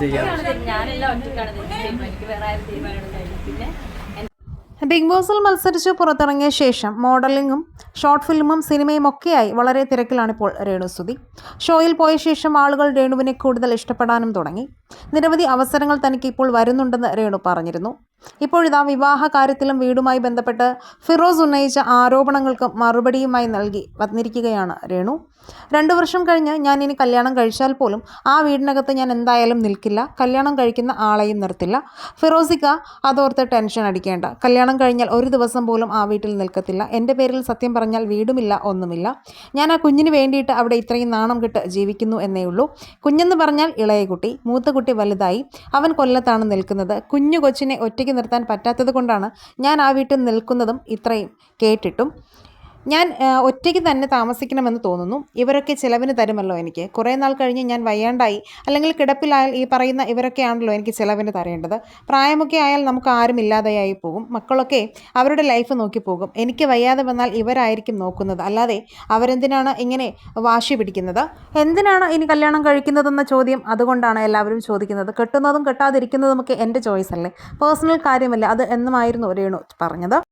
ചെയ്യാം. ബിഗ് ബോസിൽ മത്സരിച്ച് പുറത്തിറങ്ങിയ ശേഷം മോഡലിംഗും ഷോർട്ട് ഫിലിമും സിനിമയും ഒക്കെയായി വളരെ തിരക്കിലാണിപ്പോൾ രേണുസ്തുതി ഷോയിൽ പോയ ശേഷം ആളുകൾ രേണുവിനെ കൂടുതൽ ഇഷ്ടപ്പെടാനും തുടങ്ങി. നിരവധി അവസരങ്ങൾ തനിക്ക് ഇപ്പോൾ വരുന്നുണ്ടെന്ന് രേണു പറഞ്ഞിരുന്നു. ഇപ്പോഴിതാ വിവാഹ കാര്യത്തിലും വീടുമായി ബന്ധപ്പെട്ട് ഫിറോസ് ഉന്നയിച്ച ആരോപണങ്ങൾക്ക് മറുപടിയുമായി നൽകി വന്നിരിക്കുകയാണ് രേണു. രണ്ടു വർഷം കഴിഞ്ഞ് ഞാൻ ഇനി കല്യാണം കഴിച്ചാൽ പോലും ആ വീടിനകത്ത് ഞാൻ എന്തായാലും നിൽക്കില്ല. കല്യാണം കഴിക്കുന്ന ആളെയും നിർത്തില്ല. ഫിറോസിക്ക അതോർത്ത് ടെൻഷൻ അടിക്കേണ്ട. കല്യാണം കഴിഞ്ഞാൽ ഒരു ദിവസം പോലും ആ വീട്ടിൽ നിൽക്കത്തില്ല. എന്റെ പേരിൽ സത്യം പറഞ്ഞാൽ വീടുമില്ല ഒന്നുമില്ല. ഞാൻ ആ കുഞ്ഞിന് വേണ്ടിയിട്ട് അവിടെ ഇത്രയും നാണം കിട്ട് ജീവിക്കുന്നു എന്നേ ഉള്ളൂ. കുഞ്ഞെന്ന് പറഞ്ഞാൽ ഇളയ കുട്ടി മൂത്ത കുട്ടി വലുതായി. അവൻ കൊല്ലത്താണ് നിൽക്കുന്നത്. കുഞ്ഞു കൊച്ചിനെ ഒറ്റയ്ക്ക് നിർത്താൻ പറ്റാത്തത് കൊണ്ടാണ് ഞാൻ ആ വീട്ടിൽ നിൽക്കുന്നതും ഇത്രയും കേട്ടിട്ടും. ഞാൻ ഒറ്റയ്ക്ക് തന്നെ താമസിക്കണമെന്ന് തോന്നുന്നു. ഇവരൊക്കെ ചിലവിന് തരുമല്ലോ എനിക്ക്. കുറേ നാൾ കഴിഞ്ഞ് ഞാൻ വയ്യാണ്ടായി. അല്ലെങ്കിൽ കിടപ്പിലായാൽ ഈ പറയുന്ന ഇവരൊക്കെയാണല്ലോ എനിക്ക് ചിലവിന് തരേണ്ടത്. പ്രായമൊക്കെ ആയാൽ നമുക്ക് ആരും ഇല്ലാതെയായി പോകും. മക്കളൊക്കെ അവരുടെ ലൈഫ് നോക്കി പോകും. എനിക്ക് വയ്യാതെ വന്നാൽ ഇവരായിരിക്കും നോക്കുന്നത്. അല്ലാതെ അവരെന്തിനാണ് ഇങ്ങനെ വാശി പിടിക്കുന്നത്? എന്തിനാണ് ഇനി കല്യാണം കഴിക്കുന്നതെന്ന ചോദ്യം അതുകൊണ്ടാണ് എല്ലാവരും ചോദിക്കുന്നത്. കെട്ടുന്നതും കെട്ടാതിരിക്കുന്നതും കെട്ടാതിരിക്കുന്നതുമൊക്കെ എന്റെ ചോയ്സ് അല്ലേ? പേഴ്സണൽ കാര്യമല്ല? അത് എന്നുമായിരുന്നു രേണു പറഞ്ഞത്.